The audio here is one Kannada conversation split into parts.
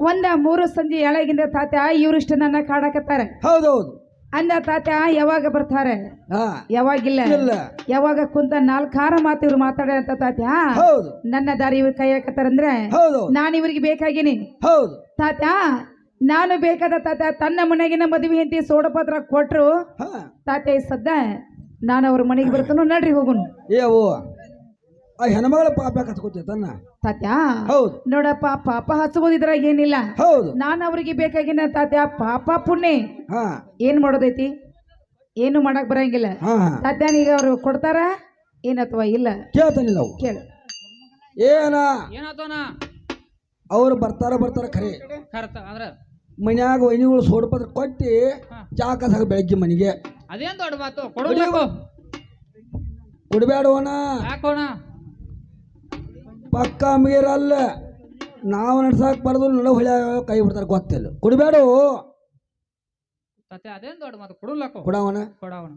ಒಂದ ಮೂರು ಸಂಜೆ ಎಳಗಿಂದ ತಾತ ಇವ್ರಿಷ್ಟು ನನ್ನ ಕಾಡಕತ್ತಾರ ಹೌದೌದು. ಅಂದ ತಾತ ಯಾವಾಗ ಬರ್ತಾರೆ? ಯಾವಾಗಿಲ್ಲ. ಇಲ್ಲ. ಯಾವಾಗ ಕುಂತ ನಾಲ್ಕಾರ ಮಾತು ಇವ್ರು ಮಾತಾಡ ಅಂತ ತಾತ್ಯ ಹೌದು. ನನ್ನ ದಾರಿ ಇವ್ರ ಕೈ ಹಾಕತ್ತಾರಂದ್ರೆ ನಾನು ಇವ್ರಿಗೆ ಬೇಕಾಗಿನಿ. ತಾತ ನಾನು ಬೇಕಾದ ತಾತ ತನ್ನ ಮನೆಗಿನ ಮದುವೆ ಹೆಂಡತಿ ಸೋಡಪತ್ರ ಕೊಟ್ರು. ತಾತ ಈ ಸದ್ದ ನಾನು ಅವ್ರ ಮನೆಗೆ ಬರ್ತಾನು ನಡ್ರಿ ಹೋಗುನು. ಆ ಹೆಣ್ಮಗಳ ಪಾಪ ತನ್ನ. ತಾತ್ಯ ಹೌದು. ನೋಡಪ್ಪ ಪಾಪ ಹಚ್ಚಬೋದಿದ್ರಾಗ ಏನಿಲ್ಲ. ಹೌದು. ನಾನು ಅವ್ರಿಗೆ ಬೇಕಾಗಿನ ತಾತ್ಯ ಪಾಪ ಪುಣ್ಯ. ಹಾ. ಏನ್ ಮಾಡೋದೈತಿ? ಏನು ಮಾಡಕ್ ಬರಂಗಿಲ್ಲ. ಹಾ ಹಾ. ತಾತ್ಯಾನೀಗ ಅವರು ಕೊಡ್ತಾರ? ಏನ್ ಅಥವಾ ಇಲ್ಲ? ಕೇಳ್ತಾನಿಲ್ಲ ಅವು ಕೇಳು. ಏನ? ಏನಾತೋನ ಅವ್ರು ಬರ್ತಾರ ಬರ್ತಾರ ಖರೆ. ಕರ್ತ ಅಂದ್ರ ಮನ್ಯಾಗ ವೈನಿಗಳು ಸೋಡಪತ್ರ ಕೊಟ್ಟಿ ಚಾಕ ಬೆಳಗ್ಗೆ ಮನೆಗೆ. ಅದೇನ್ ದೊಡ್ಡ ಮಾತು? ಕೊಡಬೇಕು ಕುಡಬೇಡವನ? ಪಕ್ಕ ಮೀರಲ್ಲ. ನಾವು ನಡ್ಸಾಕ್ ಬರದು ನಡ ಹೊಳ ಕೈ ಬಿಡ್ತಾರೆ ಗೊತ್ತಿಲ್ಲ. ಕುಡಿಬೇಡು. ತತೆ ಅದೇನ್ ದೊಡ್ಡ ಮಾತು? ಕೊಡಲಕ್ಕ? ಕೊಡವನ? ಕೊಡವನ.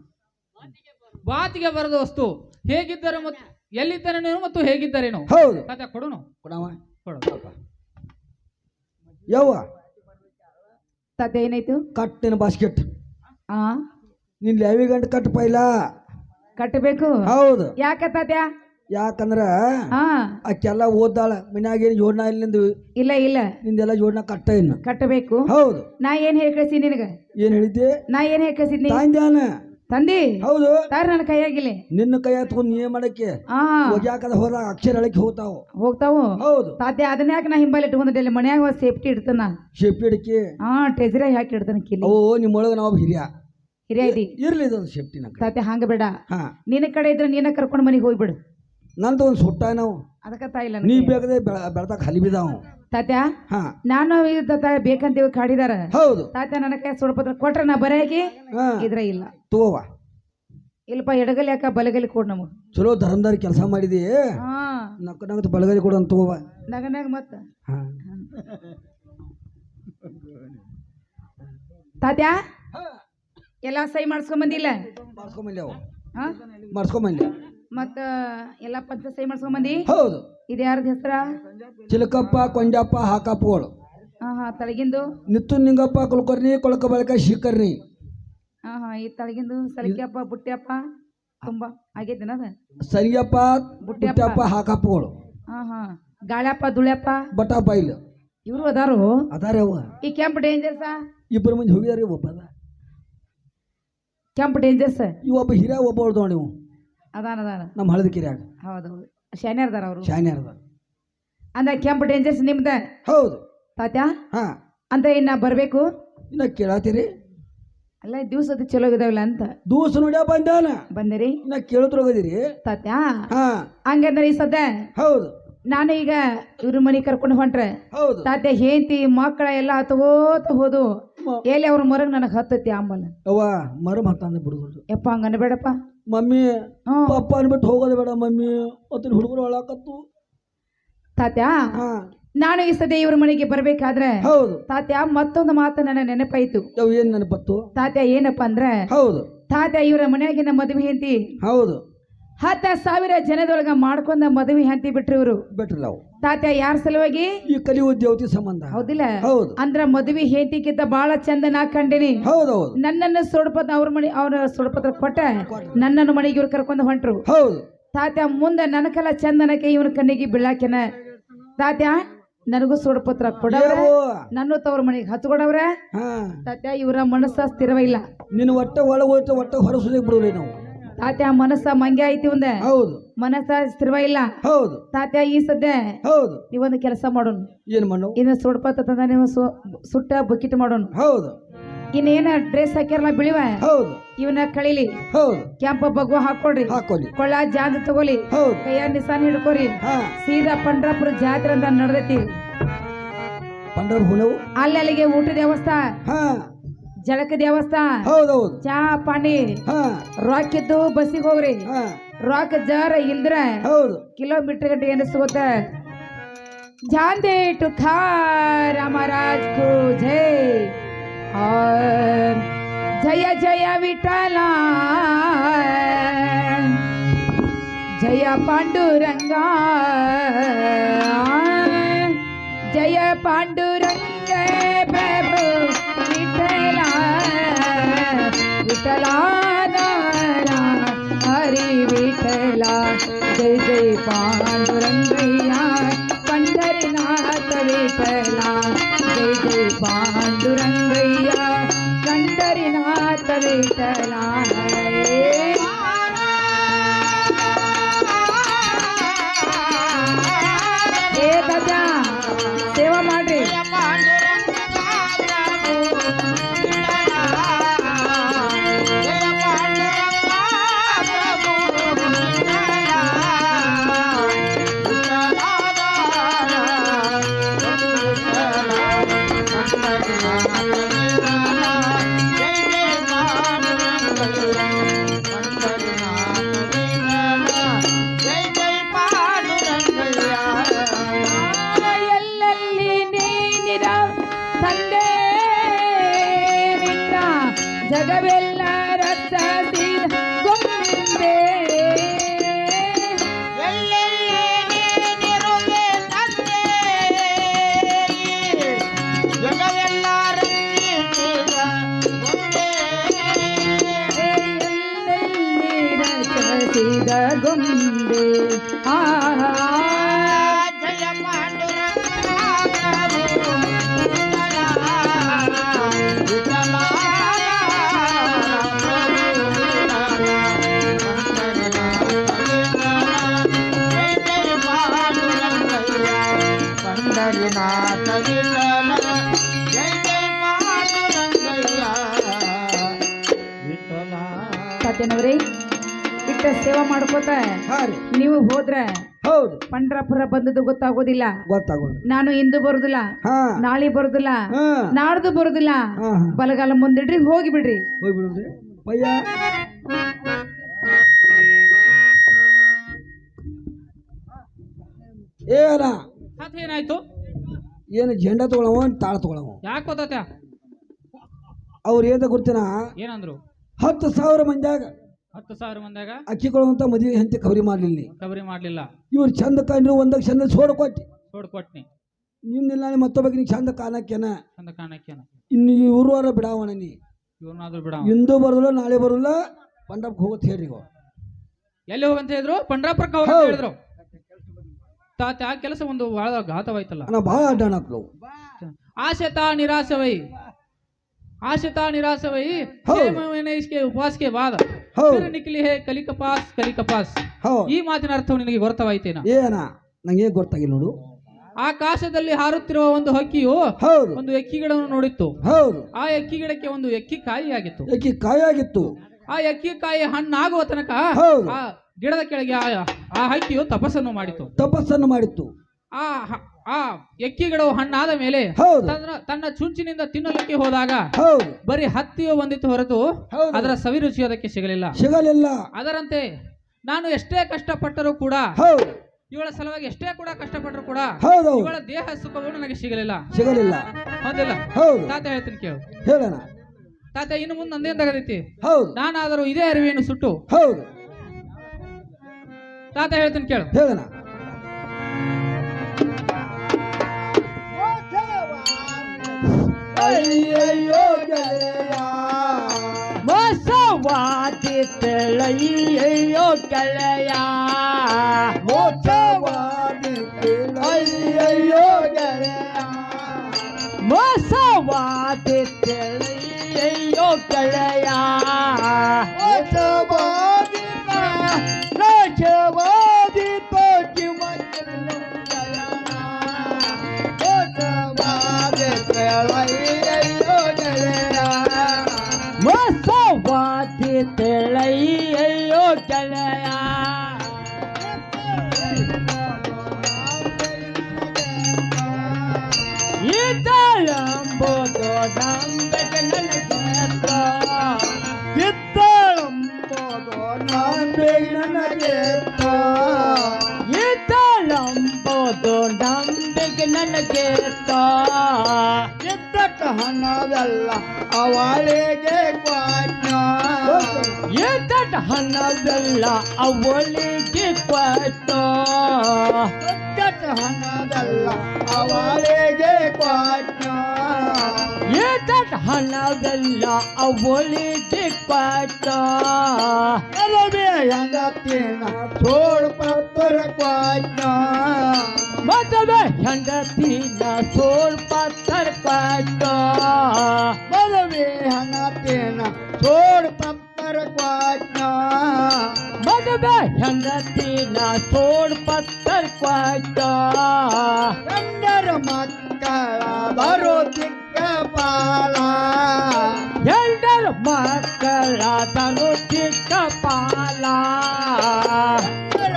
ಬಾತಿಗೆ ಬರದ ವಸ್ತು ಹೇಗಿದ್ದಾರೆ ಮತ್ತು ಎಲ್ಲಿದ್ದಾರೆ ನೀನು ಮತ್ತು ಹೇಗಿದ್ದಾರೇನು ಹೌದು. ಕತೆ ಕೊಡೋನು? ಕೊಡವ. ಕೊಡಪ್ಪ ಯವ್ವ. ಏನಾಯ್ತು? ಕಟ್ಟಿನ ಬಾಸ್ಕೆಟ್. ಆ? ನಿನ್ ಲೆವಿ ಗಂಟೆ ಕಟ್ ಪೈಲ ಕಟ್ಟಬೇಕು? ಹೌದು. ಯಾಕೆ ತಾತ್ಯ? ಯಾಕಂದ್ರ ಅಕ್ಕೆಲ್ಲ ಆಕೆಲ್ಲ ಓದ್ದಾಳ ಮನ್ಯಾಗ ಏನು ಜೋಡ್ನ ಇಲ್ಲ ನಿಂದು ಇಲ್ಲ ಇಲ್ಲ. ನಿಂದೆಲ್ಲ ಜೋಡ್ನ ಕಟ್ಟ ಇನ್ನು. ಕಟ್ಟಬೇಕು. ಹೌದು. ನಾ ಏನ್ ಹೇಳಿ ಕಳ್ಸಿ ನಿನಗ? ಏನ್ ಹೇಳಿದ್ದೆ? ನಾ ಏನ್ ಹೇಳಿ ಕಳ್ಸಿದ್ನಿ ತಾಂದ್ಯಾನ? ತಂದಿ? ಹೌದು. ತಾರ ನನ್ನ ಕೈಯಾಗಿಲ್ಲ. ನಿನ್ನ ಕೈಯಾಗ ತಗೊಂಡ್ ನೀ ಮಾಡಕ್ಕೆ? ಹೋಗ್ಯಾಕದ ಹೋದಾಗ ಅಕ್ಷರ ಅಳಕ್ಕೆ ಹೋಗ್ತಾವ. ಹೋಗ್ತಾವು. ಹೌದು. ಸಾಧ್ಯ ಅದನ್ನ ಯಾಕೆ ನಾ ಹಿಂಬಲ್ಲಿ ಇಟ್ಕೊಂಡಿದ್ದೆ ಮನ್ಯಾಗ ಒಂದು ಸೇಫ್ಟಿ ಇಡ್ತಾನ. ಸೇಫ್ಟಿ ಇಡಕ್ಕೆ? ಹಾ ಟ್ರೆಜರಿ ಹಾಕಿ ಇಡ್ತಾನ ಕಿಲಿ ಓ ನಿಮ್ಮೊಳಗ ನಾವು ಹಿರಿಯ. ಹಿರಿಯ ಇದಿ ಇರ್ಲಿ ಇದೊಂದು ಸೇಫ್ಟಿ ನಕ್ಕ ಸಾಧ್ಯ ಹಂಗ ಬೇಡ. ನಿನ್ನ ಕಡೆ ಇದ್ರೆ ನೀನ ಕರ್ಕೊಂಡು ಮನೆಗೆ ಹೋಗ್ಬಿಡು. ನಂದು ಒಂದು ಸುಟ್ಟ ನಾವು. ಅದಕ್ಕ ತಾಯಿಲ್ಲ ನೀ ಬೇಕಾದ್ರೆ ಬೆಳತಾ ಖಾಲಿ ಬಿದ್ದಾವ ತಾತ್ಯ ಹಾ. ನಾನು ಇದು ತಾತ ಬೇಕಂತೀವಿ ಕಾಡಿದಾರ. ಹೌದು. ತಾತ್ಯ ನನಗೆ ಕೈ ಸುಡಪತ್ರ ಕೊಟ್ರೆ ನಾ ಬರೆಯಾಗಿ ಹಾ. ಇದ್ರ ಇಲ್ಲ. ತೋವ ಇಲ್ಲಪ್ಪ ಎಡಗಲಿ ಯಾಕ ಬಲಗಲಿ ಕೊಡ್ ನಮಗ್. ಚಲೋ ಧರ್ಮದಾರಿ ಕೆಲಸ ಮಾಡಿದಿ. ಹಾ. ನಕ್ಕ ನಗತ್ ಬಲಗಲಿ ಕೊಡು ಅಂತ ತೋವ ನಗನಾಗ ಮತ್ತ. ಹಾ. ತಾತ್ಯ ಎಲ್ಲ ಸೈ ಮಾಡ್ಸ್ಕೊಂಡ್ ಬಂದಿಲ್ಲ? ಮಾಡ್ಸ್ಕೊಂಬಲ್ಲಿ ಅವು ಹಾ. ಮಾಡ್ಸ್ಕೊಂಬಲ್ಲಿ ಮತ್ತ ಎಲ್ಲ ಪಂಚ ಸಹಿ ಮಾಡ್ಸ್ಕೊಂಡ್ ಬಂದಿ? ಹೌದು. ಇದು ಯಾರ್ದ ಹೆಸರ? ಚಿಲಕಪ್ಪ ಕೊಂಡಪ್ಪ ಹಾಕಪ್ಪಗಳು ಹಾ ಹಾ ತಳಗಿಂದು? ನಿತ್ತು ನಿಂಗಪ್ಪ ಕುಲಕರ್ಣಿ ಕೊಳಕ ಬಳಕ ಶಿಖರ್ಣಿ ಹಾ ಹಾ ಈ ತಳಗಿಂದು ಸಲಿಕಪ್ಪ ಬುಟ್ಟಿಯಪ್ಪ ತುಂಬಾ ಆಗೈತೇನ ಅದ? ಸರಿಯಪ್ಪ ಬುಟ್ಟಿಯಪ್ಪ. ಹಾಕಪ್ಪಗಳು ಹಾ ಹಾ ಗಾಳ್ಯಪ್ಪ ದುಳ್ಯಪ್ಪ ಬಟಾಪ ಇಲ್ಲ ಇವ್ರು ಅದಾರು? ಅದಾರ ಅವ ಈ ಕೆಂಪ್ ಡೇಂಜರ್ಸ ಇಬ್ಬರು ಮಂದಿ ಹೋಗ್ಯಾರ ಒಬ್ಬ ಡೇಂಜರ್ ಡೇಂಜರ್ಸ್? ಇವೊಬ್ಬ ಒಬ್ಬ ಹಿರಿಯ ಒಬ್ಬ ಹೊಡ್ದವ ನೀವು ಅದಾನ ಅದಾನ. ನಮ್ಮ ಹಳದ ಕಿರಿಯಾಗ. ಹೌದು ಶಾನ್ಯಾರ್ದಾರ ಅವರು? ಶಾನ್ಯಾರ್ದಾರ ಅಂದ ಕೆಂಪು ಡೇಂಜರ್ಸ್ ನಿಮ್ದ? ಹೌದು. ತಾತ್ಯ? ಹಾ. ಅಂತ ಇನ್ನ ಬರಬೇಕು? ಇನ್ನ ಕೇಳತ್ತೀರಿ ಅಲ್ಲ ದಿವಸ ಚಲೋ ಇದಾವಲ್ಲ ಅಂತ. ದೂಸ ನೋಡ್ಯಾ ಬಂದಾನ? ಬಂದಿರಿ? ಇನ್ನ ಕೇಳತ್ರೊಗದಿರಿ ತಾತ್ಯ? ಹಾ. ಹಂಗಂದ್ರೆ ಈ ಸದ್ದ ಹೌದು. ನಾನು ಈಗ ಇವ್ರ ಮನೆ ಕರ್ಕೊಂಡು ಹೊಂಟ್ರೆ ಹೌದು. ತಾತ್ಯ ಹೇಂತಿ ಮಕ್ಕಳ ಎಲ್ಲ ತಗೋತ ಹೋದು. ಎಲ್ಲಿ ಅವ್ರ ಮರಗ್ ನನಗೆ ಹತ್ತೈತಿ ಆಂಬಲ್ ಅವ್ವ ಮರ ಮಾತಾಂದ ಬಿಡುದು ಯಪ್ಪ ಹಂಗ ಅನ್ಬೇಡಪ್ಪ ಮಮ್ಮಿ ಹ್ಞೂ. ಪಪ್ಪ ಅನ್ಬಿಟ್ಟು ಹೋಗೋದು ಬೇಡ ಮಮ್ಮಿ. ಮತ್ತೆ ಹುಡುಗರು ಒಳಕತ್ತು ತಾತ್ಯ ಹಾ. ನಾನು ಈ ಸದ್ಯ ಇವ್ರ ಮನೆಗೆ ಬರ್ಬೇಕಾದ್ರೆ ಹೌದು. ತಾತ್ಯ ಮತ್ತೊಂದು ಮಾತು ನನ್ನ ನೆನಪಾಯ್ತು. ಅವ್ ಏನ್ ನೆನಪತ್ತು? ತಾತ್ಯ ಏನಪ್ಪ ಅಂದ್ರೆ ಹೌದು. ತಾತ್ಯ ಇವರ ಮನೆಯಾಗಿನ ಮದುವೆ ಹೆಂಡತಿ. ಹೌದು. ಹತ್ತ ಸಾವಿರ ಜನದೊಳಗ ಮಾಡ್ಕೊಂಡ ಮದುವೆ ಹಂತಿ ಬಿಟ್ರು ಇವರು ಬಿಟ್ರಿ ನಾವು. ತಾತ ಯಾರ ಸಲುವಾಗಿ? ಈ ಕಲಿಯುವ ದೇವತಿ ಸಂಬಂಧ. ಹೌದಿಲ್ಲ? ಹೌದು. ಅಂದ್ರ ಮದುವೆ ಹೇತಿಕ್ಕಿಂತ ಬಹಳ ಚಂದ ನಾ ಕಂಡಿನಿ. ಹೌದೌದು ಹೌದು. ನನ್ನನ್ನು ಸುಡಪತ್ರ ಅವ್ರ ಮನೆ ಅವ್ರ ಸುಡಪತ್ರ ಕೊಟ್ಟ ನನ್ನನ್ನು ಮನೆಗೆ ಇವ್ರು ಕರ್ಕೊಂಡು ಹೊಂಟ್ರು. ಹೌದು. ತಾತ್ಯ ಮುಂದೆ ನನಕಲ್ಲ ಚಂದನಕ್ಕೆ ಇವನ ಕಣ್ಣಿಗೆ ಬೀಳಾಕೆನ ತಾತ್ಯ ನನಗೂ ಸುಡಪತ್ರ ಕೊಡವ್ರ? ನನ್ನ ತವ್ರ ಮನೆಗೆ ಹತ್ತು ಕೊಡವ್ರ. ತಾತ್ಯ ಇವರ ಮನಸ್ಸ ಸ್ಥಿರವ ಇಲ್ಲ. ನಿನ್ನ ಒಟ್ಟ ಒಳಗೆ ಹೋಯ್ತು ಒಟ್ಟ ಹೊರಸುಲಿಗೆ ಬಿಡೋರಿ ನಾವು. ತಾತ್ಯ ಮನಸ್ಸ ಮಂಗೆ ಐತಿ ಒಂದ? ಹೌದು. ಮನಸ್ಸ ಸ್ಥಿರವ ಇಲ್ಲ? ಹೌದು. ತಾತ್ಯ ಈ ಸದ್ಯ ಹೌದು. ನೀವೊಂದು ಕೆಲಸ ಮಾಡೋಣ. ಏನ್ ಮಾಡೋ ಇನ್ನು ಸುಡ್ಪ ತಂದ ನೀವು ಸುಟ್ಟ ಬುಕ್ಕಿಟ್ ಮಾಡೋಣ. ಹೌದು. ಇನ್ನೇನ ಡ್ರೆಸ್ ಹಾಕ್ಯಾರಲ್ಲ ಬಿಳಿವ? ಹೌದು. ಇವನ್ನ ಕಳಿಲಿ. ಹೌದು. ಕೆಂಪ ಬಗ್ಗು ಹಾಕೊಡ್ರಿ ಹಾಕೊಳ್ಳಿ ಕೊಳ್ಳ ಜಾಂದ ತಗೋಲಿ ಹೌದು. ಕೈಯ ನಿಸಾನ್ ಹಿಡ್ಕೋರಿ. ಸೀದಾ ಪಂಡ್ರಾಪುರ ಜಾತ್ರೆ ಅಂತ ನಡೆದೈತಿ. ಪಂಡರ್ ಅಲ್ಲಿಗೆ ಊಟದ ವ್ಯವಸ್ಥಾ. ಹಾ ದೇವಸ್ಥಾನ ಹೌದೌದು. ಚಾ ಪಾನಿ ಹಾ. ರಾಕ್ ಇದ್ದು ಬಸ್ಸಿಗೆ ಹೋಗ್ರಿ. ಹಾ. ರಾಕ್ ಜಾರ ಇಲ್ದ್ರ ಹೌದು. ಕಿಲೋಮೀಟರ್ ಗಂಟೆ ಎನಿಸ್ಕೋತ ಜಾಂದೆ ಟುಖಾರ ಮಹಾರಾಜ್ ಕೋ ಜೈ. और ಜಯ ಜಯ ವಿಠಲ. ಜಯ ಪಾಂಡುರಂಗ. ಜಯ ಪಾಂಡುರಂಗ. ಪ್ರಭು ವಿಠಲಾದಾರ ಹರಿ ವಿಠಲ ಜಯ ಜಯ ಪಾಂಡುರಂಗಯ್ಯ ಪಂಡರಿನಾಥ ವಿಠಲ ಜಯ ಜಯ ಪಾಂಡುರಂಗಯ್ಯ ಪಂಡರಿನಾಥ ವಿಠಲ ನಾಥ ವಿಠಲ ಜಯ ಜಯ ಪಾಂಡುರಂಗಯ್ಯ ವಿಠಲ ಸತ್ಯನವ್ರಿ ಇಟ್ಟ ಸೇವಾ ಮಾಡ್ಕೋತ ಹಾ ರೀ. ನೀವು ಹೋದ್ರೆ ಹೌದು. ಪಂಡ್ರಾಪುರ ಬಂದದ್ದು ಗೊತ್ತಾಗೋದಿಲ್ಲ. ಗೊತ್ತಾಗೋದು ನಾನು ಇಂದು ಬರುದಿಲ್ಲ ಹಾ. ನಾಳೆ ಬರುದಿಲ್ಲ ಹಾ. ನಾಡ್ದು ಬರುದಿಲ್ಲ. ಹಾ ಹಾ. ಬಲಗಾಲ ಮುಂದಿಡ್ರಿ ಹೋಗಿ ಬಿಡ್ರಿ. ಪಯ್ಯ. ಏನ ಏನಾಯ್ತು? ಏನು ಜೆಂಡ ತಗೊಳವ ತಾಳ ತಗೊಳವ? ಯಾಕೆ ಗೊತ್ತತೆ? ಅವ್ರು ಏನ ಗೊತ್ತಿನ? ಏನಂದ್ರು? ಹತ್ತು ಸಾವಿರ ಮಂದಿಯಾಗ ಹತ್ತು ಸಾವಿರ ಮಂದಿಯಾಗ ಅಕ್ಕಿ ಕೊಡುವಂತ ಮದುವೆ ಹೆಂತಿ ಕವರಿ ಮಾಡ್ಲಿಲ್ಲ ಕವರಿ ಮಾಡ್ಲಿಲ್ಲ. ಇವ್ರು ಚಂದ ಕಂಡ್ರು ಒಂದಾಗ ಚಂದ ಸೋಡ ಕೊಟ್ಟಿ. ಸೋಡ್ ಕೊಟ್ನಿ. ನಿನ್ನೆಲ್ಲ ಮತ್ತೊಬ್ಬ ನೀ ಚಂದ ಕಾಣಕ್ಕೇನ? ಚಂದ ಕಾಣಕ್ಕೇನ? ಇನ್ನು ಇವ್ರವಾರ ಬಿಡಾವಣ ನೀ. ಇವ್ರನ್ನಾದ್ರೂ ಬಿಡ ಇಂದು ಬರಲ್ಲ ನಾಳೆ ಬರಲ್ಲ ಪಂಡಪ್ಗೆ ಹೋಗುತ್ತೆ ಹೇಳ್ರಿ. ಎಲ್ಲಿ ಹೋಗಂತ ಹೇಳಿದ್ರು? ಪಂಡ್ರಾಪುರಕ್ಕೆ ಹೋಗಂತ. ಹೇಳಿದ್ರು. ತಾತ ಆ ಕೆಲಸ ಒಂದು ಬಹಳ ಘಾತವಾಯ್ತಲ್ಲ. ಅಣ್ಣ ಬಹಳ ಅಡ್ಡಾಣತ್ಲು ಆಶತ ನಿರಾಶವೈ. ಆಶೆ ನಿರಾಶವೈ. ಹೇಮವೇನೆ ಉಪವಾಸಕ್ಕೆ ವಾದ. ನಿಕ್ಲಿ ಹೇ ಕಲಿಕಪಾಸ್ ಕಲಿಕಪಾಸ್. ಈ ಮಾತಿನ ಅರ್ಥವು ನಿನಗೆ ಗೊತ್ತವಾಯ್ತೇನ ಏನ ನಂಗೆ ಗೊತ್ತಾಗಿಲ್ಲ ನೋಡು. ಆಕಾಶದಲ್ಲಿ ಹಾರುತ್ತಿರುವ ಒಂದು ಹಕ್ಕಿಯು ಒಂದು ಎಕ್ಕಿ ಗಿಡವನ್ನು ನೋಡಿತ್ತು. ಆ ಎಕ್ಕಿ ಗಿಡಕ್ಕೆ ಒಂದು ಎಕ್ಕಿ ಕಾಯಿ ಆಗಿತ್ತು ಎಕ್ಕಿ ಕಾಯಿ ಆಗಿತ್ತು ಆ ಎಕ್ಕಿ ಕಾಯಿ ಹಣ್ಣಾಗುವ ತನಕ ಗಿಡದ ಕೆಳಗೆ ಆ- ಆ ಹಕ್ಕಿಯು ತಪಸ್ಸನ್ನು ಮಾಡಿತು. ತಪಸ್ಸನ್ನು ಮಾಡಿತ್ತು. ಆ ಹ- ಆ ಎಕ್ಕಿ ಗಿಡವು ಹಣ್ಣಾದ ಮೇಲೆ ಹೌದು. ತನ್ನ ತನ್ನ ಚುಂಚಿನಿಂದ ತಿನ್ನಲಿಕ್ಕೆ ಹೋದಾಗ ಹೌದು. ಬರೀ ಹತ್ತಿಯು ಬಂದಿತ್ತು ಹೊರತು ಹೌದು. ಅದರ ಸವಿ ರುಚಿ ಅದಕ್ಕೆ ಸಿಗಲಿಲ್ಲ. ಸಿಗಲಿಲ್ಲ. ಅದರಂತೆ ನಾನು ಎಷ್ಟೇ ಕಷ್ಟಪಟ್ಟರೂ ಕೂಡ ಹೌದು. ಇವಳ ಸಲುವಾಗಿ ಎಷ್ಟೇ ಕೂಡ ಕಷ್ಟಪಟ್ಟರು ಕೂಡ ಹೌದು. ಇವಳ ದೇಹ ಸುಖವೂ ನನಗೆ ಸಿಗಲಿಲ್ಲ. ಸಿಗಲಿಲ್ಲ. ಹೌದಿಲ್ಲ? ಹೌದು. ತಾತ ಹೇಳ್ತೀನಿ ಕೇಳು. ಹೇಳೋಣ. ತಾತ ಇನ್ನು ಮುಂದೆ ನಂದೇನ್ ತಗದೈತಿ? ಹೌದು. ನಾನಾದರೂ ಇದೇ ಅರಿವೆಯನ್ನು ಸುಟ್ಟು ಹೌದು. ತಾತ ಹೇಳ್ತೀನಿ ಕೇಳು. ಹೇಳೋಣ. ಅಯ್ಯಯ್ಯೋ ಕಲೆಯ ಮೋಸವಾದಿತ್ತಳಯ್ಯೋ ಗೆಳೆಯ ಕಲೆಯ ಗೆಳೆಯ. ಮೋಸವಾದಿತ್ತಳಯ್ಯೋ ಕಲೆಯ ರಾಜವಾದಿ ಹಣದಲ್ಲ ಅವಳಿಗೆ ಕ್ವಾಟ ಇತ್ತ ಹಣದಲ್ಲ ಅವಳಿಗೆ ಏಕಟ ಹಣದಲ್ಲ ಅವಳಿಗೆ ಕ್ವಾಟ್ನ ಏಟಟ್ ಹಣವೆಲ್ಲ ಅವಳಿಗೆ ಕ್ವಾಟ ಅಲವೇ ಹೆಂಗತ್ತಿನ ಸೋಳು ಪತ್ತರ ಕ್ವಾಟ್ನ ಮದುವೆ ಹೆಂಡತಿನ ಸ್ವಲ್ಪ ತರ್ಪಾಟ ಬಲವೇ ಹಣತ್ತಿನ ಸೋಳು ಪತ್ತರ ಕ್ವಾಟ್ನ ಮದುವೆ ಹೆಂಡತಿನ ಸ್ವಲ್ಪ ತರ್ಪಾಟ ಗಂಡರ ಮಕ್ಕಳ ಬರೋ ಚಿಕ್ಕ ಪಾಲ ಎಲ್ಲರ ಮಕ್ಕಳ ತನು ಚಿಕ್ಕ ಪಾಲ.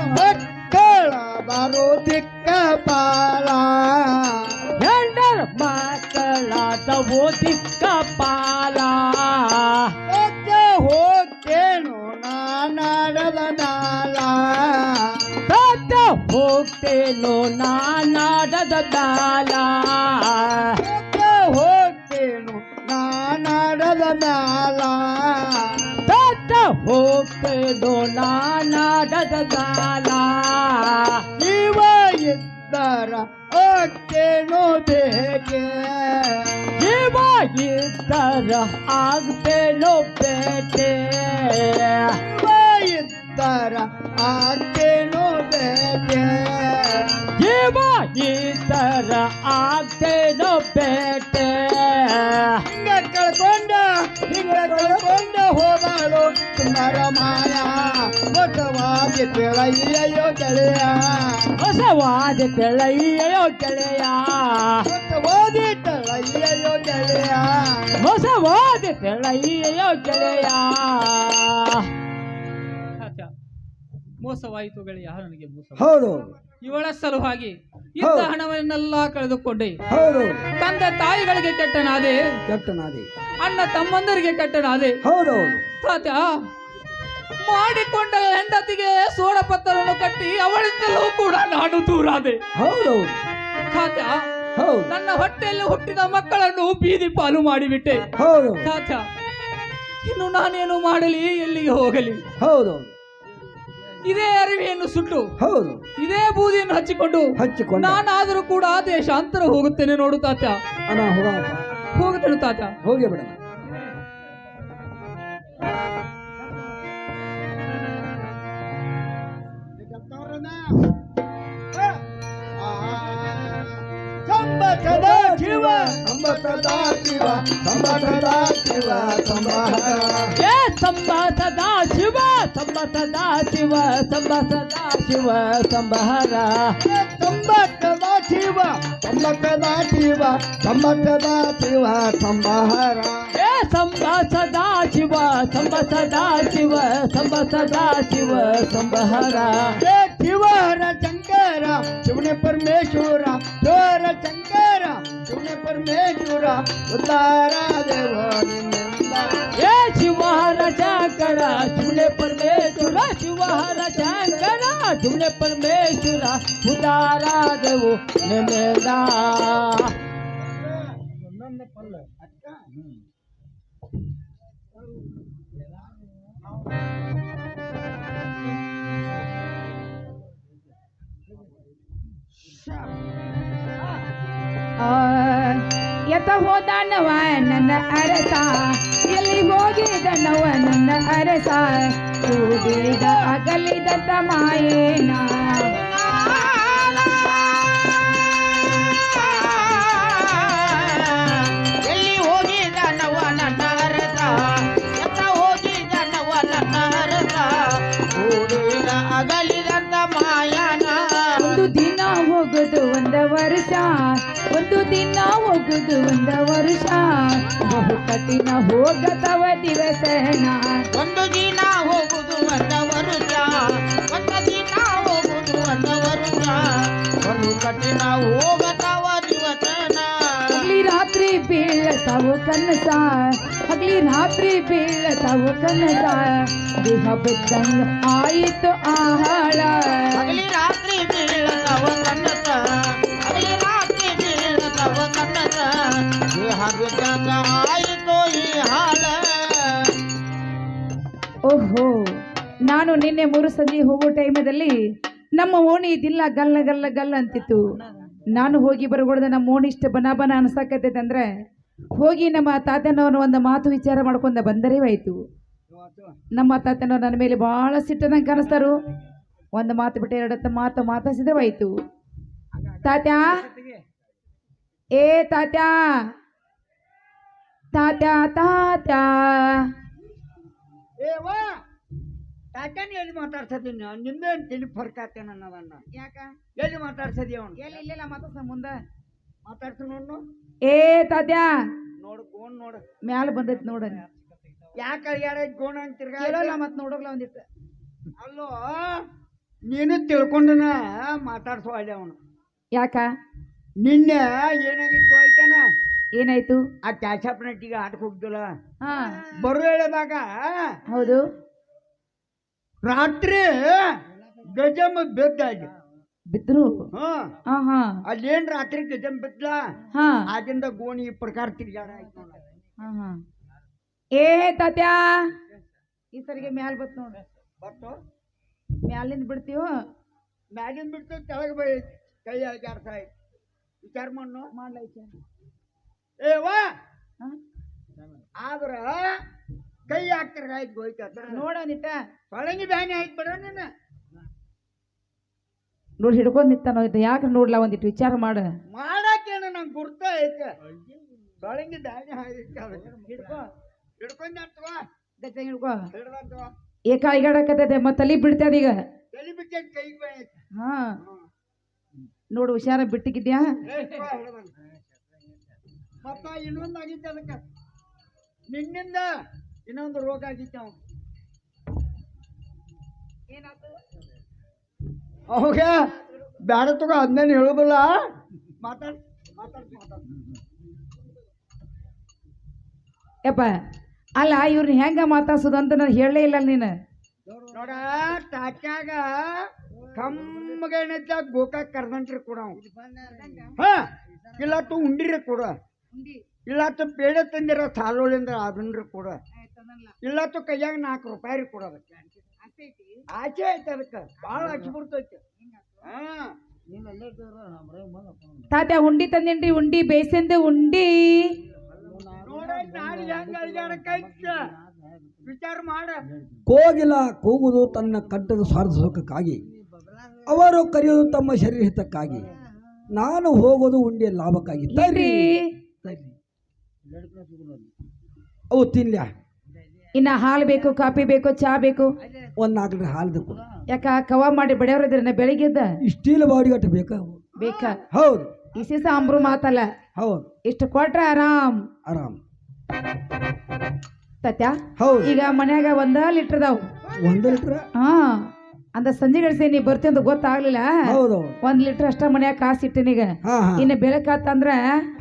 ಮಕ್ಕಳ ಬರೋ ಚಿಕ್ಕ ಪಾಲ. ಎಲ್ಲರ ಮಕ್ಕಳ ತವು ಚಿಕ್ಕ ಪಾಲ. ಹೋಗ್ತೇನು ನಾನಾಡದ ನಾಲ ಹೋಗ್ತೇನೋ ನಾನಾಡದ ದಾಲ. ನಾನಾಡದ ನಾಲ ತಾತ ಹೋಗ್ತೇನೋ ನಾನಾಡದ ದಾಲ ಜೀವ ಇದ್ದರ ಹೋಗ್ತೇನು ಬೇಕೆ ಜೀವ ಇದ್ದರ ಆಗ್ತೇನೋ ಬೇಟೆ ಜೀವ ಇದ್ದರ ಆಗ್ತೇನು ಬೇಕೆ ಜೀವ ಇದ್ದರ ಆಗ್ತೇನೋ ಬೇಟೆ ಹಿಂಗ ಕಳ್ಕೊಂಡ ಕಳ್ಕೊಂಡ ಹೋದಾಳು ಸುಂದರ ಮಾಯ. ಹೊಸವಾಗಿ ತಿಳಯ್ಯೋ ಗೆಳೆಯ. ಹೊಸವಾದ ತೆಳೆಯೋ ಗೆಳೆಯ. ಹೊಸವಾದಿ ತಿಳಯ್ಯೋ ಗೆಳೆಯ. ಹೊಸವಾದ ತೆಳೆಯೋ ಗೆಳೆಯ. ಮೋಸವಾಯಿತು ಗೆಳೆಯ ನನಗೆ ಮೋಸ ಹೌದು. ಇವಳ ಸಲುವಾಗಿ ಇಂಥ. ಹಣವನ್ನೆಲ್ಲ ಕಳೆದುಕೊಂಡೆ. ತಂದೆ ತಾಯಿಗಳಿಗೆ ಕೆಟ್ಟನಾದೆ. ಕೆಟ್ಟನಾದೆ. ಅಣ್ಣ ತಮ್ಮಂದರಿಗೆ ಕೆಟ್ಟನಾದೆ. ಹೌದು. ತಾತ್ಯ ಮಾಡಿಕೊಂಡ ಹೆಂಡತಿಗೆ ಸೋಡಪತ್ರವನ್ನು ಕಟ್ಟಿ ಅವಳಿಂದಲೂ ಕೂಡ ನಾನು ದೂರಾದೆ. ಹೌದು. ತಾತ್ಯ ನನ್ನ ಹೊಟ್ಟೆಯಲ್ಲಿ ಹುಟ್ಟಿದ ಮಕ್ಕಳನ್ನು ಬೀದಿ ಪಾಲು ಮಾಡಿಬಿಟ್ಟೆ. ಹೌದು. ತಾತ್ಯ ಇನ್ನು ನಾನೇನು ಮಾಡಲಿ ಎಲ್ಲಿಗೆ ಹೋಗಲಿ? ಹೌದು. ಇದೇ ಅರಿವೆಯನ್ನು ಸುಟ್ಟು ಹೌದು. ಇದೇ ಬೂದಿಯನ್ನು ಹಚ್ಚಿಕೊಂಡು ಹಚ್ಚಿಕೊಂಡು. ನಾನಾದರೂ ಕೂಡ ಆ ದೇಶಾಂತರ ಹೋಗುತ್ತೇನೆ ನೋಡು ತಾತ. ಅಣ್ಣ ಹೋಗುತ್ತೇನೆ ತಾತ. ಹೋಗಿ ಬಿಡಣ ಸಂಬಸದ ಜೀವ ಸಂಬಸದ ಜೀವ ಸಂಬಸದ ಜೀವ ಸಂಬಹರ ಏ ಸಂಬ ಸದಾ ಶಿವ ಸಂಬ ಸದಾ ಶಿವ ಸಂಬ ಸದಾ ಶಿವ ಸಂಬಹರ ಸಂಬತ್ತದ ಜೀವ ಸಂಬತ್ತದ ಜೀವ ಸಂಬತ್ತದ ಜೀವ ಸಂಬಹರ ಏ ಸಂಬ ಸದಾ ಶಿವ सदा शिव संब सदा शिव संब सदा शिव संब हरा शिवर शंकर शिवने परमेश्वरा शोर शंकर शिवने परमेश्वरा उतारा देव हे शिवहर शंकर शिवने परमेश्वरा शिवहर शंकर शिवने परमेश्वरा उतारा देव मेदा ಎತ್ತ ಹೋದಾನವ ನನ್ನ ಅರಸ ಎಲ್ಲಿ ಹೋಗಿದನವ ನನ್ನ ಅರಸ? ಕೂಡಿದ ಅಗಲಿದ ಮಾಯೇನ. ಒಂದ ವರ್ಷ ಬಹು ಕಠಿಣ ಹೋಗತವ ದಿವಸನ ಒಂದು ದಿನ ಹೋಗುದು ಒಂದ ವರುಷ ಒಂದು ದಿನ ಹೋಗುದು ಒಂದ ವರುಷ ಒಂದು ಕಠಿಣ ಹೋಗತವ ದಿವಸನ ಹಗಲಿ ರಾತ್ರಿ ಬೀಳತಾವು ಕನಸ ಹಗಲಿ ರಾತ್ರಿ ಬೀಳತಾವು ಕನಸ ದೇಹ ಬಿದ್ದಂಗ ಆಯಿತು ಆಹಾಳ ಹಗಲಿ ರಾತ್ರಿ ಬೀಳತವ ಕನ್ನಸ ಹಗಲಿ ರಾತ್ರಿ ಓಹೋ, ನಾನು ನಿನ್ನೆ ಮೂರು ಸಂಜೆ ಹೋಗೋ ಟೈಮದಲ್ಲಿ ನಮ್ಮ ಓಣಿ ಇದಿಲ್ಲ ಗಲ್ಲ ಗಲ್ಲ ಗಲ್ಲ ಅಂತಿತ್ತು. ನಾನು ಹೋಗಿ ಬರಬಾರ್ದು ನಮ್ಮ ಓಣಿ ಇಷ್ಟ ಬನ ಬನ ಅನ್ಸಕತ್ತೈತೆ ಅಂದ್ರೆ ಹೋಗಿ ನಮ್ಮ ತಾತನವನು ಒಂದು ಮಾತು ವಿಚಾರ ಮಾಡ್ಕೊಂಡ ಬಂದರೆ ಆಯ್ತು ನಮ್ಮ ತಾತನವ್ರು ನನ್ನ ಮೇಲೆ ಭಾಳ ಸಿಟ್ಟದಂಗೆ ಕಾಣಿಸ್ತಾರು. ಒಂದು ಮಾತು ಬಿಟ್ಟು ಎರಡತ್ತ ಮಾತು ಮಾತಾಸಿದ್ರೆ ಆಯ್ತು ತಾತ್ಯಾ ಏ ತಾತ್ಯಾ. ತಾತ್ಯಾ ತಾತ್ಯಾ. ಏ ವಾ. ತಾತನ ಎಲ್ಲಿ ಮಾತಾಡ್ಸದೀನಿ ನಿಮ್ದೇನ್ ತಿಳಿ ಫರ್ಕ್ ಆಗ್ತೇನೆ ಅನ್ನೋದನ್ನ ಯಾಕ? ಎಲ್ಲಿ ಮಾತಾಡ್ಸದಿ ಅವನು? ಎಲ್ಲಿ ಇಲ್ಲ ಮಾತಾಡ್ಸ ಮುಂದ. ಮಾತಾಡ್ಸೋನು ಏ ತಾತ್ಯಾ. ನೋಡು ಗೋಣ್ ನೋಡು. ಮ್ಯಾಲ ಬಂದೈತಿ ನೋಡ. ಯಾಕ ಯಾರ ಗೋಣ ಅಂತಿರ್ಗ ಕೇಳೋಲ್ಲ ಮತ್ ನೋಡೋಗ್ಲ ಒಂದಿಟ್ಟು ಅಲ್ಲೋ ನೀನು ತಿಳ್ಕೊಂಡನ ಮಾತಾಡ್ಸೋ ಅಲ್ಲಿ ಅವನು. ಯಾಕ? ನಿನ್ನೆ ಏನಾಗಿತ್ತು ಆಯ್ತಾನ ಏನಾಯ್ತು? ಆ ಕ್ಯಾಶಪ್ ನಟ್ಟಿಗೆ ಆಟಕ್ಕೆ ಹೋಗ್ದಿಲ್ಲ ಹಾ. ಬರೋ ಹೇಳಿದಾಗ ಹೌದು. ರಾತ್ರಿ ಗಜಮ್ ಬಿದ್ದ ಬಿದ್ರು? ಹಾ. ಹಾ ಹಾ. ಅಲ್ಲೇನ್ ರಾತ್ರಿ ಗಜಮ್ ಬಿದ್ದ ಹಾ. ಆಗಿಂದ ಗೋಣಿ ಪ್ರಕಾರ ತಿರ್ಗಾಡ ಆಯ್ತು ಏ ತಾತ್ಯಾ. ಈ ಸರಿಗೆ ಮ್ಯಾಲ ಬತ್ ನೋಡ್ರಿ ಬತ್ತು ಮ್ಯಾಲಿಂದ ಬಿಡ್ತೀವೋ ಮ್ಯಾಲಿಂದ ಬಿಡ್ತೀವಿ ಕೆಳಗೆ ಬೈ ಕೈ ಜಾಡ್ಸ ವಿಚಾರ ಮಾಡಿ ಮಾಡ್ಲ ವಿಚಾರ. ಏ ಆದ್ರ ಕೈ ಹಾಕ್ತಾರ ಆಯ್ತು ಹೋಯ್ತ ನೋಡೋನಿಟ್ಟ ಸೊಳಂಗಿ ಬ್ಯಾನಿ ಆಯ್ತು ಬಿಡ ನೀನು ನೋಡಿ ಹಿಡ್ಕೊಂಡ್ ನಿಂತಾನ ಯಾಕೆ ನೋಡ್ಲಾ ಒಂದಿಟ್ಟು ವಿಚಾರ ಮಾಡ. ಮಾಡಾಕೇನು ನಂಗೆ ಗುರ್ತ ಐತೆ. ಸೊಳಂಗಿ ಬ್ಯಾನಿ ಹಿಡ್ಕೋ ಹಿಡ್ಕೊಂಡ್ ಅಂತವ ಗಚ್ಚ ಹಿಡ್ಕೋ. ಹಿಡ್ದಂತವ ಏಕ ಐಗಾಡಕತ್ತೈತೆ ಮತ್ತೆ ತಲಿ ಬಿಡ್ತದ ಈಗ. ತಲೆ ಬಿಟ್ಟು ಕೈಗೆ ಹಾ. ನೋಡು ಹುಷಾರ ಬಿಟ್ಟಿಗಿದ್ಯಾ? ಮತ್ತ ಇನ್ನೊಂದು ಆಗಿತ್ತು ಅದಕ್ಕೆ. ನಿನ್ನಿಂದ ಇನ್ನೊಂದು ರೋಗ ಆಗಿತ್ತು ಅವ ಅವಾಗ ಬ್ಯಾಡ ತಗೋ ಅದನ್ನೇನು ಹೇಳೋದಿಲ್ಲ. ಮಾತಾಡ್ ಮಾತಾಡ್ ಮಾತಾಡ್. ಯಪ್ಪ ಅಲ್ಲ ಇವ್ರನ್ನ ಹೆಂಗ ಮಾತಾಡ್ಸೋದು ಅಂತ ನಾನು ಹೇಳಲೇ ಇಲ್ಲ ನೀನು. ನೋಡ ಕಮ್ಮಗೇನೈತ ಗೋಕಾಕ್ ಕರ್ದಂಟ್ರಿ ಕೂಡ ಇಲ್ಲ ತು ಇಲ್ಲತ್ತು ಉಂಡಿರಿ ಇಲ್ಲ ತು ಪೇಡೆ ತಂದಿರ ಸಾಲೋಳಿಂದ ಅದನ್ರಿ ಕೂಡ. ತು ಕೈಯಾಗ ನಾಲ್ಕು ರೂಪಾಯಿ ರೀ ಕೊಡೋದು ಆಚೆ ಐತ ಅದಕ್ಕೆ. ಭಾಳ ಹಚ್ಚಿ ಬಿಡ್ತೈತೆ. ಹಾ. ತಾತ್ಯ ಉಂಡಿ ತಂದೇನ್ರಿ ಉಂಡಿ ಬೇಸಂದ ಉಂಡಿ. ಕೋಗಿಲ ಕೂಗುದು ತನ್ನ ಕಟ್ಟದ ಸುಖಕ್ಕಾಗಿ. ಅವರು ಕರೆಯೋದು ತಮ್ಮ ಶರೀರ ಹಿತಕ್ಕಾಗಿ ನಾನು ಹೋಗೋದು ಉಂಡೆ ಲಾಭಕ್ಕಾಗಿ. ತರ್ರಿ. ತರ್ರಿ. ಅವು ತಿನ್ಲ್ಯಾ ಇನ್ನ ಹಾಲು ಬೇಕು ಕಾಫಿ ಬೇಕು ಚಾ ಬೇಕು. ಒಂದ್ ನಾಲ್ಕು ಲೀಟರ್ ಹಾಲು ಕೊಡು. ಯಾಕ ಕವ ಮಾಡಿ ಬೆಳೆಯವ್ರ ಇದ್ರನ್ನ ಬೆಳಿಗ್ಗೆದ್ದ? ಸ್ಟೀಲ್ ಬಾಡಿ ಬೇಕು ಬೇಕಾ ಬೇಕ? ಹೌದು. ಇಸಿಸ ಅಂಬ್ರು ಮಾತಲ್ಲ. ಹೌದು. ಇಷ್ಟು ಕೊಟ್ರೆ ಆರಾಮ್. ಆರಾಮ್. ತತ್ಯ? ಹೌದು. ಈಗ ಮನ್ಯಾಗ ಒಂದ ಲೀಟರ್ದಾವ್. ಒಂದು ಲೀಟರ್? ಹಾ. ಅಂದ ಸಂಜೆ ಗಳಿಸಿ ನೀ ಬರ್ತಿ ಅಂತ ಗೊತ್ತಾಗ್ಲಿಲ್ಲ. ಹೌದು. ಒಂದ್ ಲೀಟರ್ ಅಷ್ಟ ಮನ್ಯಾಗ ಕಾಸು ಇಟ್ಟಿನೀಗ ಇನ್ನ ಬೆಳಕಾತಂದ್ರ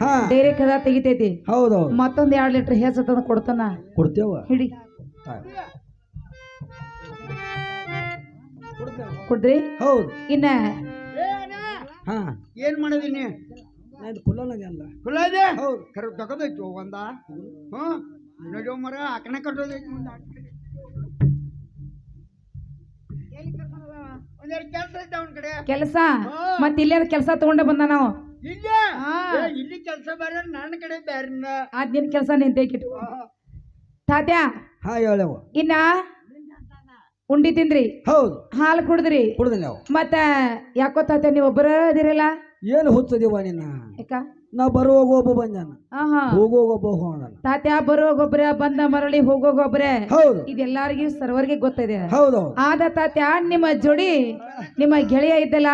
ಹಾ. ಡೈರಿ ಕದ ತೆಗಿತೈತಿ. ಹೌದು. ಮತ್ತೊಂದ್ ಎರಡ್ ಲೀಟರ್ ಹೆಸರು ತಂದು ಕೊಡ್ತಾನ. ಕೊಡ್ತೇವ. ಹಿಡಿ. ಕೊಡ್ರಿ ಹೌದು. ಇನ್ನ ಹಾ. ಏನ್ ಮಾಡಿದೀನಿ ಅಲ್ಲ. ಕುಲ ಇದೆ? ಹೌದು. ಕರೆ ತಗದೈತು ಒಂದ? ಹ್ಞೂ ನಡಿಯೋ ಮರ ಆಕಣ ಕಟ್ಟೋದೈತಿ ಕೆಲಸ ಮತ್ ಇಲ್ಲೇ ಕೆಲಸ? ತಗೊಂಡ ಬಂದ ನಾವು? ಇಲ್ಲ? ಏ, ಇಲ್ಲಿ ಕೆಲಸ ಬೇರೆ ನನ್ನ ಕಡೆ ಬೇರೆ ಅದ್ ನಿನ್ ಕೆಲಸ ನಿನ್ ತೆಗಿಟ್ಟು ತಾತ್ಯ ಹಾ ಹೇಳವ ಇನ್ನ ಉಂಡಿ ತಿಂದ್ರಿ? ಹೌದು. ಹಾಲು ಕುಡಿದ್ರಿ? ಕುಡಿದ್ರಿ ನಾವು ಮತ್ತ ಯಾಕೋ ತಾತ್ಯ ನೀವ್ ಒಬ್ಬರ ಅದಿರಲ್ಲ ಏನು ಹುಚ್ಚದಿವ ನಿನ್ನ? ಯಾಕ? ನಾ ಬರುವಾಗ ಒಬ್ಬ ಬಂದಾನ. ಹಾ ಹಾ ಹೋಗುವಾಗ ಒಬ್ಬ ಹೋಗೋಣ ತಾತ್ಯ ಬರೋ ಗೊಬ್ಬರ ಬಂದ ಮರಳಿ ಹೋಗೋ ಗೊಬ್ಬರ ಹೌದು. ಇದೆಲ್ಲಾರಿಗೆ ಸರ್ವರ್ಗೆ ಗೊತ್ತಿದೆ. ಹೌದು ಆದ ತಾತ್ಯ ನಿಮ್ಮ ಜೋಡಿ ನಿಮ್ಮ ಗೆಳೆಯ ಇದ್ದಲ್ಲ?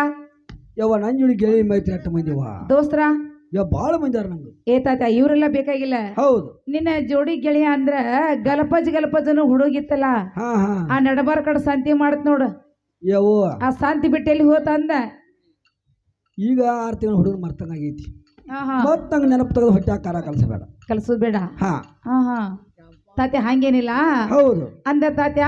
ಯವ್ವ ನನ್ನ ಜೋಡಿ ಗೆಳೆಯ ಮೈತ್ರಿ ಅಟ್ಟ ಮಂದಿವ ದೋಸ್ತರ? ಯಾ ಭಾಳ ಮಂದಿ ನಂಗೆ ಏ ತಾತ್ಯ ಇವರೆಲ್ಲ ಬೇಕಾಗಿಲ್ಲ. ಹೌದು. ನಿನ್ನ ಜೋಡಿ ಗೆಳೆಯ ಅಂದ್ರ ಗಲಪಜ್ ಗಲಪಜನು ಹುಡುಗಿತ್ತಲ್ಲ. ಹಾ ಹಾ. ಆ ನಡಬಾರ್ ಕಡೆ ಸಂತಿ ಮಾಡತ್ ನೋಡು. ಯವ್ವ. ಆ ಶಾಂತಿ ಬಿಟ್ಟೆಲ್ಲಿ ಹೋತ ಅಂದ ಈಗ ಆರು ತಿಂಗಳು ಹುಡುಗರು ಮರ್ತಂಗಾಗೈತಿ ಮತ್ ನಂಗೆ ನೆನಪು ತೆಗೆದು ಹೊಟ್ಟೆ ಕಾರ ಕಲಸಬೇಡ ಕಲ್ಸೋದ್ ಬೇಡ. ಹಾ. ಹಾ ಹಾ ತಾತ್ಯ ಹಂಗೇನಿಲ್ಲ? ಹೌದು. ಅಂದ ತಾತ್ಯ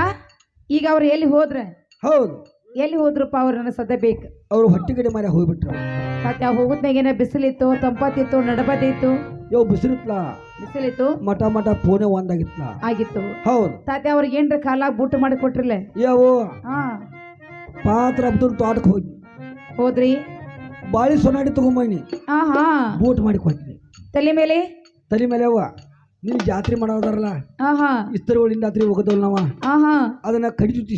ಈಗ ಅವ್ರು ಎಲ್ಲಿ ಹೋದ್ರೆ? ಹೌದು. ಎಲ್ಲಿ ಹೋದ್ರಪ್ಪ ಅವ್ರು ನನ್ನ ಸದ್ಯ ಬೇಕು? ಅವ್ರು ಹೊಟ್ಟೆ ಕಡೆ ಮಾರಿ ಹೋಗ್ಬಿಟ್ರು. ತಾತ್ಯ ಹೋಗುದ್ನಾಗೇನ ಬಿಸಿಲಿತ್ತು ತಂಪತ್ತಿತ್ತು ನಡಬದಿತ್ತು ಯೋ ಬಿಸಿಲಿತ್ಲ? ಬಿಸಿಲಿತ್ತು? ಮಠ ಮಠ ಪೋನೆ ಒಂದಾಗಿತ್ಲ? ಆಗಿತ್ತು. ಹೌದು. ತಾತ್ಯ ಅವ್ರಿಗೆ ಏನ್ರ ಕಾಲಾಗ ಬೂಟ್ ಮಾಡಿ ಕೊಟ್ರಿಲ್ಲ ಯಾವ ಹಾ. ಪಾತ್ರ ಅಬ್ದುಲ್ ತೋಟಕ್ಕೆ ಹೋಗಿ. ಹೋದ್ರಿ? ಬಾಳಿ ಸೊನಾಡಿ ತಗೊಂಬನಿ. ಹಾ ಹಾ ಬೂಟ್ ಮಾಡಿ ಕೊಟ್ಟಿನಿ ತಲೆ ಮೇಲೆ? ತಲೆ ಮೇಲೆ ಅವ್ವ. ನೀನು ಜಾತ್ರೆ ಮಾಡೋದಾರಲ್ಲ? ಹಾ ಹಾ ಇಸ್ತರಗಳಿಂದ ಜಾತ್ರೆ ಹೋಗೋದಲ್ಲ ನಾವ? ಹಾ ಹಾ ಅದನ್ನ ಕಡಿ ಜೊತೆ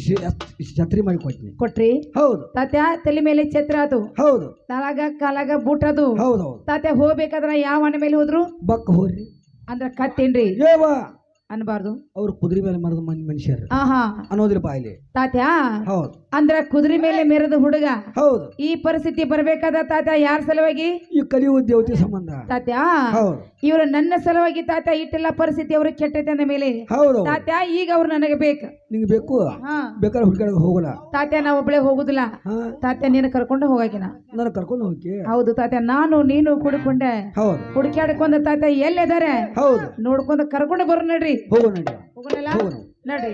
ಜಾತ್ರೆ ಮಾಡಿ ಕೊಟ್ಟಿನಿ ಕೊಟ್ರಿ? ಹೌದು. ತಾತ್ಯ ತಲೆ ಮೇಲೆ ಛತ್ರ ಅದು. ಹೌದು. ತಲಾಗ ಕಾಲಾಗ ಬೂಟ್ ಅದು. ಹೌದು ಹೌದು. ತಾತ್ಯ ಹೋಗ್ಬೇಕಾದ್ರ ಯಾವ ಮನೆ ಮೇಲೆ ಹೋದ್ರು? ಬಕ್ಕ ಹೋರಿ ಅಂದ್ರ ಕತ್ತೇನ್ರಿ ಏವ ಅನ್ಬಾರ್ದು. ಅವ್ರು ಕುದುರೆ ಮೇಲೆ ಮರದ ಮನ್ ಮನುಷ್ಯರು. ಅನ್ನೋದ್ರಿ ಹಾ ಅನ್ನೋದ್ರ ಬಾಯಿಲಿ ತಾತ್ಯ. ಹೌದು. ಅಂದ್ರ ಕುದುರೆ ಮೇಲೆ ಮೆರೆದ ಹುಡುಗ. ಹೌದು. ಈ ಪರಿಸ್ಥಿತಿ ಬರ್ಬೇಕಾದ ತಾತ ಯಾರ ಸಲುವಾಗಿ? ಈ ಕಲಿಯುವ ದೇವತೆ ಸಂಬಂಧ. ತಾತ ಇವರು ನನ್ನ ಸಲುವಾಗಿ ತಾತ ಇಟ್ಟೆಲ್ಲ ಪರಿಸ್ಥಿತಿ ಅವ್ರಿಗೆ ಕೆಟ್ಟೈತೆ ಅಂದ ಮೇಲೆ. ಹೌದು. ತಾತ ಈಗ ಅವ್ರು ನನಗೆ ಬೇಕು. ನಿಂಗೆ ಬೇಕು? ಬೇಕಾದ್ರೆ ಹುಡುಗ ಹೋಗಲ್ಲ ತಾತ ನಾ ಒಬ್ಳೆ ಹೋಗುದಿಲ್ಲ. ತಾತ ತಾತ್ಯ ನೀನು ಕರ್ಕೊಂಡು ಹೋಗಾಕಿನ. ನಾನು ಕರ್ಕೊಂಡು ಹೋಗಿ ಹೌದು ತಾತ ನಾನು ನೀನು ಕುಡ್ಕೊಂಡೆ. ಹೌದು. ಹುಡುಕ್ಯಾಡ್ಕೊಂಡ ತಾತ ಎಲ್ಲಿದ್ದಾರೆ ಹೌದು. ನೋಡ್ಕೊಂಡ ಕರ್ಕೊಂಡು ಬರೋ ನಡ್ರಿ. ಹೋಗೋಣ ನಡ್ರಿ. ಹೋಗೋಣ. ನಡ್ರಿ.